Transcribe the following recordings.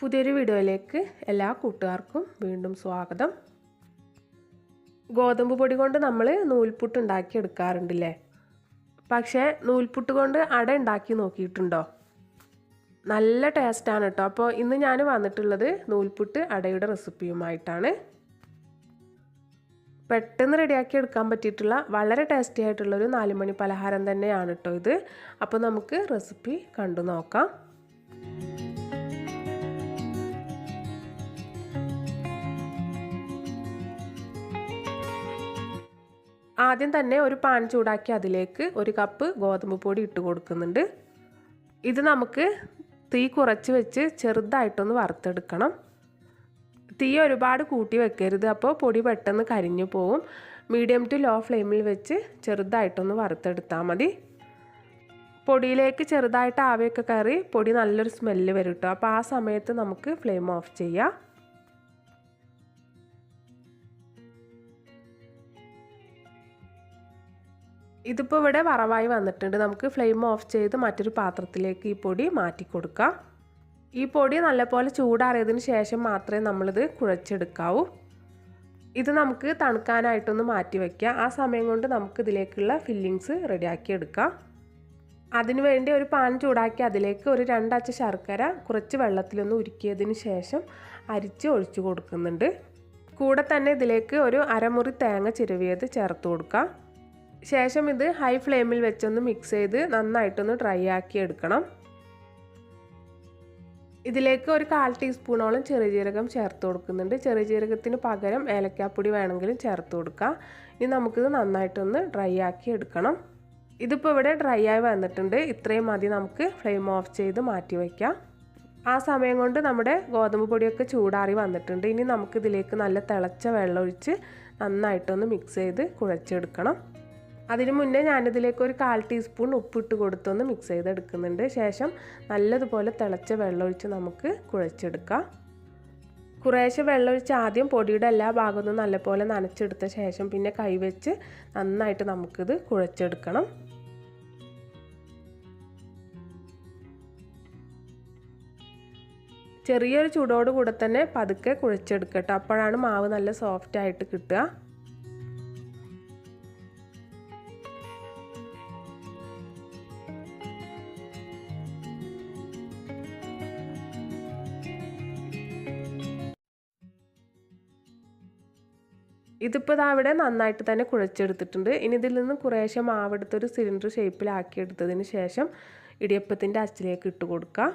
പുതിയൊരു വീഡിയോയിലേക്ക് എല്ലാ കൂട്ടുകാർക്കും വീണ്ടും സ്വാഗതം. ഗോതമ്പ് പൊടി കൊണ്ട് നമ്മൾ നൂൽപുട്ട് ഉണ്ടാക്കി എടുക്കാറുണ്ടല്ലേ പക്ഷേ നൂൽപുട്ട് കൊണ്ട് അട ഉണ്ടാക്കി നോക്കിയിട്ടുണ്ടോ? നല്ല ടേസ്റ്റാണ് കേട്ടോ. അപ്പോൾ ഇന്ന് ഞാൻ വന്നിട്ടുള്ളത് നൂൽപുട്ട് അടയുടെ റെസിപ്പിയുമായിട്ടാണ്. പെട്ടെന്ന് റെഡിയാക്കി എടുക്കാൻ പറ്റിയിട്ടുള്ള വളരെ ടേസ്റ്റി ആയിട്ടുള്ളൊരു നാലുമണി പലഹാരം തന്നെയാണ് കേട്ടോ ഇത്. അപ്പോൾ നമുക്ക് റെസിപ്പി കണ്ടു നോക്കാം. ആദ്യം തന്നെ ഒരു പാൻ ചൂടാക്കി അതിലേക്ക് ഒരു കപ്പ് ഗോതമ്പ് പൊടി ഇട്ട് കൊടുക്കുന്നുണ്ട്. ഇത് നമുക്ക് തീ കുറച്ച് വെച്ച് ചെറുതായിട്ടൊന്ന് വറുത്തെടുക്കണം. തീ ഒരുപാട് കൂട്ടി വെക്കരുത്. അപ്പോൾ പൊടി പെട്ടെന്ന് കരിഞ്ഞു പോവും. മീഡിയം ടു ലോ ഫ്ലെയിമിൽ വെച്ച് ചെറുതായിട്ടൊന്ന് വറുത്തെടുത്താൽ മതി. പൊടിയിലേക്ക് ചെറുതായിട്ട് ആവിയൊക്കെ കയറി പൊടി നല്ലൊരു സ്മെല്ല് വരും കേട്ടോ അപ്പോൾ ആ സമയത്ത് നമുക്ക് ഫ്ലെയിം ഓഫ് ചെയ്യാം. ഇതിപ്പോൾ ഇവിടെ വറവായി വന്നിട്ടുണ്ട്. നമുക്ക് ഫ്ലെയിം ഓഫ് ചെയ്ത് മറ്റൊരു പാത്രത്തിലേക്ക് ഈ പൊടി മാറ്റി കൊടുക്കാം. ഈ പൊടി നല്ലപോലെ ചൂടാറിയതിന് ശേഷം മാത്രമേ നമ്മളിത് കുഴച്ചെടുക്കാവൂ. ഇത് നമുക്ക് തണുക്കാനായിട്ടൊന്ന് മാറ്റി വയ്ക്കാം ആ സമയം കൊണ്ട് നമുക്ക് ഇതിലേക്കുള്ള ഫില്ലിങ്സ് റെഡിയാക്കി എടുക്കാം. അതിനുവേണ്ടി ഒരു പാൻ ചൂടാക്കി അതിലേക്ക് ഒരു രണ്ടച്ച ശർക്കര കുറച്ച് വെള്ളത്തിലൊന്ന് ഉരുക്കിയതിന് ശേഷം അരിച്ച് ഒഴിച്ചു കൊടുക്കുന്നുണ്ട്. കൂടെ തന്നെ ഇതിലേക്ക് ഒരു അരമുറി തേങ്ങ ചിരവിയത് ചേർത്ത് കൊടുക്കാം. ശേഷം ഇത് ഹൈ ഫ്ലെയിമിൽ വെച്ചൊന്ന് മിക്സ് ചെയ്ത് നന്നായിട്ടൊന്ന് ഡ്രൈ ആക്കി എടുക്കണം. ഇതിലേക്ക് ഒരു കാൽ ടീസ്പൂണോളം ചെറുജീരകം ചേർത്ത് കൊടുക്കുന്നുണ്ട്. ചെറുജീരകത്തിന് പകരം ഏലക്കാപ്പൊടി വേണമെങ്കിലും ചേർത്ത് കൊടുക്കാം. ഇനി നമുക്കിത് നന്നായിട്ടൊന്ന് ഡ്രൈ ആക്കി എടുക്കണം. ഇതിപ്പോൾ ഇവിടെ ഡ്രൈ ആയി വന്നിട്ടുണ്ട്. ഇത്രയും മതി നമുക്ക് ഫ്ലെയിം ഓഫ് ചെയ്ത് മാറ്റി വയ്ക്കാം. ആ സമയം കൊണ്ട് നമ്മുടെ ഗോതമ്പ് പൊടിയൊക്കെ ചൂടാറി വന്നിട്ടുണ്ട്. ഇനി നമുക്കിതിലേക്ക് നല്ല തിളച്ച വെള്ളം ഒഴിച്ച് നന്നായിട്ടൊന്ന് മിക്സ് ചെയ്ത് കുഴച്ചെടുക്കണം. അതിന് മുന്നേ ഞാനിതിലേക്ക് ഒരു കാൽ ടീസ്പൂൺ ഉപ്പിട്ട് കൊടുത്തൊന്ന് മിക്സ് ചെയ്തെടുക്കുന്നുണ്ട്. ശേഷം നല്ലതുപോലെ തിളച്ച വെള്ളമൊഴിച്ച് നമുക്ക് കുഴച്ചെടുക്കാം. കുറേശ്ശെ വെള്ളമൊഴിച്ച് ആദ്യം പൊടിയുടെ എല്ലാ ഭാഗത്തും നല്ലപോലെ നനച്ചെടുത്ത ശേഷം പിന്നെ കൈവച്ച് നന്നായിട്ട് നമുക്കിത് കുഴച്ചെടുക്കണം. ചെറിയൊരു ചൂടോട് കൂടെ തന്നെ പതുക്കെ കുഴച്ചെടുക്കട്ടോ. അപ്പോഴാണ് മാവ് നല്ല സോഫ്റ്റായിട്ട് കിട്ടുക. ഇതിപ്പോൾ ഇതാ അവിടെ നന്നായിട്ട് തന്നെ കുഴച്ചെടുത്തിട്ടുണ്ട്. ഇനി ഇതിൽ നിന്ന് കുറേശ്ശെ മാവെടുത്തൊരു സിലിണ്ടർ ഷേപ്പിലാക്കി എടുത്തതിന് ശേഷം ഇടിയപ്പത്തിന്റെ അച്ചിലേക്ക് ഇട്ട് കൊടുക്കുക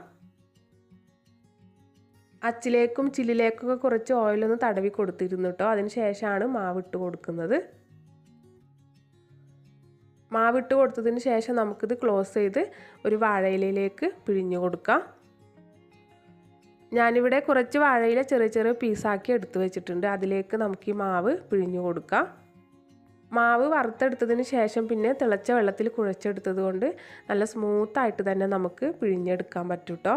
അച്ചിലേക്കും ചില്ലിലേക്കൊക്കെ കുറച്ച് ഓയിലൊന്ന് തടവി കൊടുത്തിരുന്നു കേട്ടോ അതിന് ശേഷമാണ് മാവിട്ട് കൊടുക്കുന്നത്. മാവിട്ട് കൊടുത്തതിന് ശേഷം നമുക്കിത് ക്ലോസ് ചെയ്ത് ഒരു വാഴയിലയിലേക്ക് പിഴിഞ്ഞു കൊടുക്കാം. ഞാനിവിടെ കുറച്ച് വാഴയില ചെറിയ ചെറിയ പീസാക്കി എടുത്തു വെച്ചിട്ടുണ്ട്. അതിലേക്ക് നമുക്ക് ഈ മാവ് പിഴിഞ്ഞു കൊടുക്കാം. മാവ് വറുത്തെടുത്തതിന് ശേഷം പിന്നെ തിളച്ച വെള്ളത്തിൽ കുഴച്ചെടുത്തത് കൊണ്ട് നല്ല സ്മൂത്തായിട്ട് തന്നെ നമുക്ക് പിഴിഞ്ഞെടുക്കാൻ പറ്റും കേട്ടോ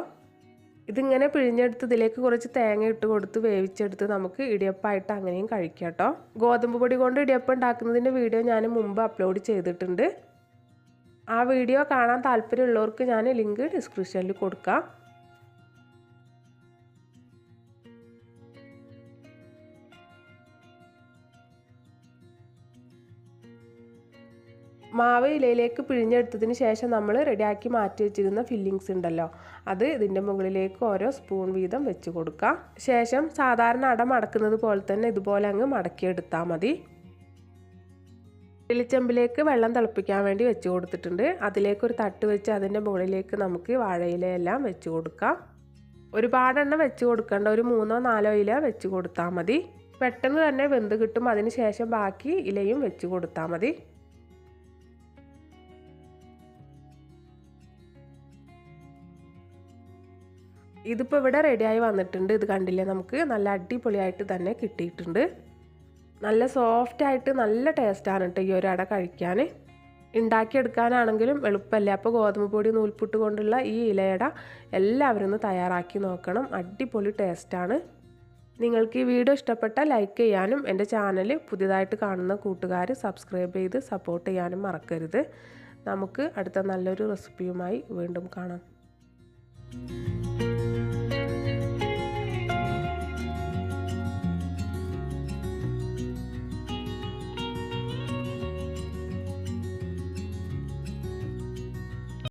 ഇതിങ്ങനെ പിഴിഞ്ഞെടുത്ത് ഇതിലേക്ക് കുറച്ച് തേങ്ങ ഇട്ട് കൊടുത്ത് വേവിച്ചെടുത്ത് നമുക്ക് ഇടിയപ്പമായിട്ട് അങ്ങനെയും കഴിക്കാം കേട്ടോ ഗോതമ്പ് പൊടി കൊണ്ട് ഇടിയപ്പം ഉണ്ടാക്കുന്നതിന്റെ വീഡിയോ ഞാൻ മുമ്പ് അപ്ലോഡ് ചെയ്തിട്ടുണ്ട്. ആ വീഡിയോ കാണാൻ താല്പര്യമുള്ളവർക്ക് ഞാൻ ലിങ്ക് ഡിസ്ക്രിപ്ഷനിൽ കൊടുക്കാം. മാവ് ഇലയിലേക്ക് പിഴിഞ്ഞെടുത്തതിന് ശേഷം നമ്മൾ റെഡിയാക്കി മാറ്റി വെച്ചിരുന്ന ഫില്ലിങ്സ് ഉണ്ടല്ലോ. അത് ഇതിന്റെ മുകളിലേക്ക് ഓരോ സ്പൂൺ വീതം വെച്ച് കൊടുക്കുക ശേഷം സാധാരണ അട മടക്കുന്നത് പോലെ തന്നെ ഇതുപോലെ അങ്ങ് മടക്കിയെടുത്താൽ മതി. വെളിച്ചെമ്പിലേക്ക് വെള്ളം തിളപ്പിക്കാൻ വേണ്ടി വെച്ച് കൊടുത്തിട്ടുണ്ട്. അതിലേക്ക് ഒരു തട്ട് വെച്ച് അതിന്റെ മുകളിലേക്ക് നമുക്ക് വാഴയിലയെല്ലാം വെച്ച് കൊടുക്കാം. ഒരുപാടെണ്ണം വെച്ച് കൊടുക്കേണ്ട ഒരു മൂന്നോ നാലോ ഇല വെച്ച് കൊടുത്താൽ മതി. പെട്ടെന്ന് തന്നെ വെന്ത് കിട്ടും. അതിന് ശേഷം ബാക്കി ഇലയും വെച്ച് കൊടുത്താൽ മതി. ഇതിപ്പോൾ ഇവിടെ റെഡിയായി വന്നിട്ടുണ്ട്. ഇത് കണ്ടില്ലേ? നമുക്ക് നല്ല അടിപൊളിയായിട്ട് തന്നെ കിട്ടിയിട്ടുണ്ട്. നല്ല സോഫ്റ്റ് ആയിട്ട് നല്ല ടേസ്റ്റാണ് കേട്ടോ ഈ ഒരു അട കഴിക്കാൻ. ഉണ്ടാക്കിയെടുക്കാനാണെങ്കിലും എളുപ്പമല്ലേ അപ്പോൾ ഗോതമ്പ് പൊടി നൂൽപുട്ട് കൊണ്ടുള്ള ഈ ഇലയട എല്ലാവരും ഒന്ന് തയ്യാറാക്കി നോക്കണം. അടിപൊളി ടേസ്റ്റാണ് നിങ്ങൾക്ക് ഈ വീഡിയോ ഇഷ്ടപ്പെട്ടാൽ ലൈക്ക് ചെയ്യാനും എന്റെ ചാനൽ പുതിയതായിട്ട് കാണുന്ന കൂട്ടുകാർ സബ്സ്ക്രൈബ് ചെയ്ത് സപ്പോർട്ട് ചെയ്യാനും മറക്കരുത്. നമുക്ക് അടുത്ത നല്ലൊരു റെസിപ്പിയുമായി വീണ്ടും കാണാം.